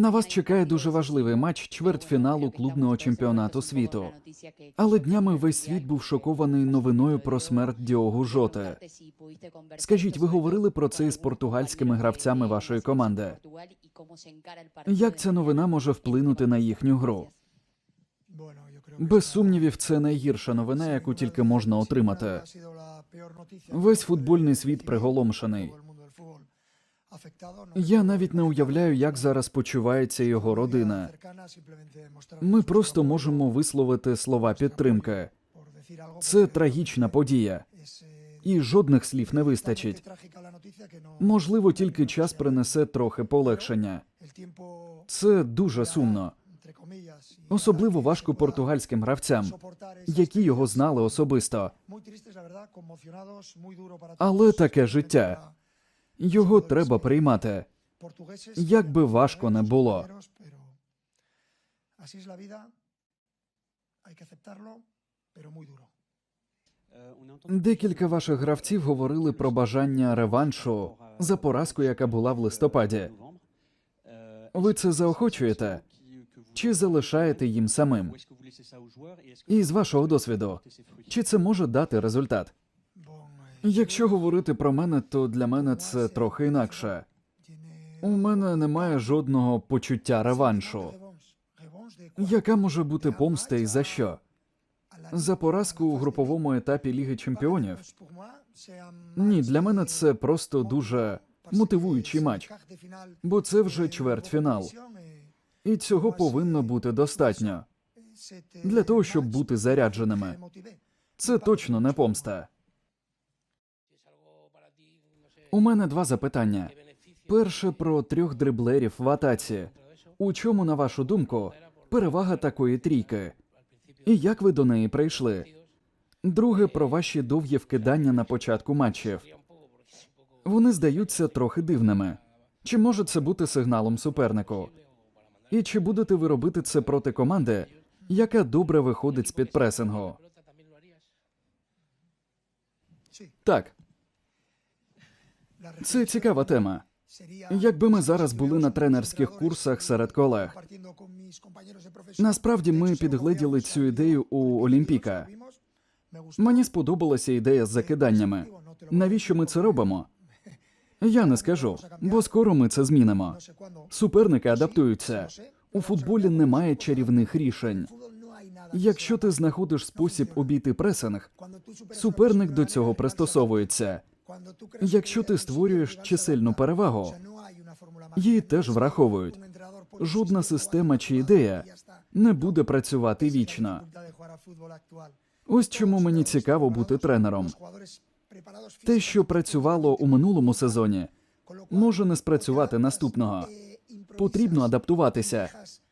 На вас чекає дуже важливий матч чвертьфіналу клубного чемпіонату світу. Але днями весь світ був шокований новиною про смерть Діогу Жоте. Скажіть, ви говорили про це із португальськими гравцями вашої команди? Як ця новина може вплинути на їхню гру? Без сумнівів, це найгірша новина, яку тільки можна отримати. Весь футбольний світ приголомшений. Я навіть не уявляю, як зараз почувається його родина. Ми просто можемо висловити слова підтримки. Це трагічна подія, і жодних слів не вистачить. Можливо, тільки час принесе трохи полегшення. Це дуже сумно. Особливо важко португальським гравцям, які його знали особисто. Але таке життя. Його треба приймати. Як би важко не було. Декілька ваших гравців говорили про бажання реваншу за поразку, яка була в листопаді. Ви це заохочуєте чи залишаєте їм самим? І з вашого досвіду, чи це може дати результат? Якщо говорити про мене, то для мене це трохи інакше. У мене немає жодного почуття реваншу. Яка може бути помста і за що? За поразку у груповому етапі Ліги Чемпіонів? Ні, для мене це просто дуже мотивуючий матч, бо це вже чвертьфінал. І цього повинно бути достатньо для того, щоб бути зарядженими. Це точно не помста. У мене два запитання. Перше про трьох дриблерів в атаці. У чому, на вашу думку, перевага такої трійки? І як ви до неї прийшли? Друге про ваші довгі вкидання на початку матчів. Вони здаються трохи дивними. Чи може це бути сигналом супернику? І чи будете ви робити це проти команди, яка добре виходить з під пресингу? Так, це цікава тема. Якби ми зараз були на тренерських курсах серед колег, насправді ми підгледіли цю ідею у Олімпіка. Мені сподобалася ідея з закиданнями. Навіщо ми це робимо? Я не скажу, бо скоро ми це змінимо. Суперники адаптуються. У футболі немає чарівних рішень. Якщо ти знаходиш спосіб обійти пресинг, суперник до цього пристосовується. Якщо ти створюєш чисельну перевагу, її теж враховують. Жодна система чи ідея не буде працювати вічно. Ось чому мені цікаво бути тренером. Те, що працювало у минулому сезоні, може не спрацювати наступного. Потрібно адаптуватися,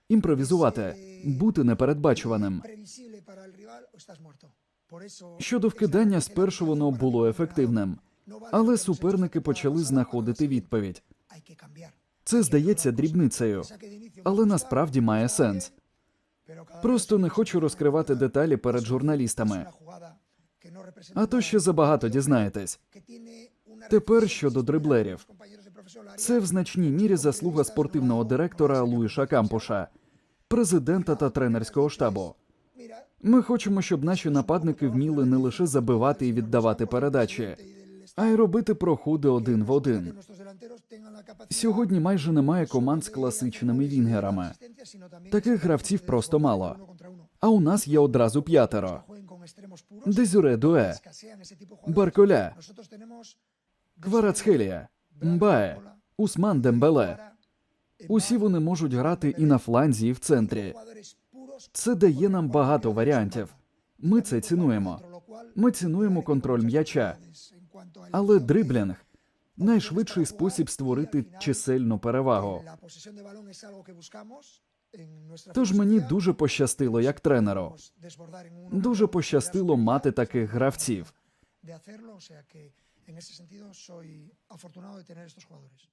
імпровізувати, бути непередбачуваним. Щодо вкидання, спершу воно було ефективним, але суперники почали знаходити відповідь. Це здається дрібницею, але насправді має сенс. Просто не хочу розкривати деталі перед журналістами. А то ще забагато дізнаєтесь. Тепер щодо дриблерів. Це в значній мірі заслуга спортивного директора Луїша Кампуша, президента та тренерського штабу. Ми хочемо, щоб наші нападники вміли не лише забивати і віддавати передачі, а й робити проходи один в один. Сьогодні майже немає команд з класичними вінгерами. Таких гравців просто мало. А у нас є одразу п'ятеро: Дезюре Дуе, Барколя, Кварацхелія, Мбае, Усман Дембеле. Усі вони можуть грати і на фланзі, і в центрі. Це дає нам багато варіантів. Ми це цінуємо. Ми цінуємо контроль м'яча, але дриблінг найшвидший спосіб створити чисельну перевагу. Тож мені дуже пощастило як тренеру. Дуже пощастило мати таких гравців. en ese sentido soy afortunado de tener estos jugadores.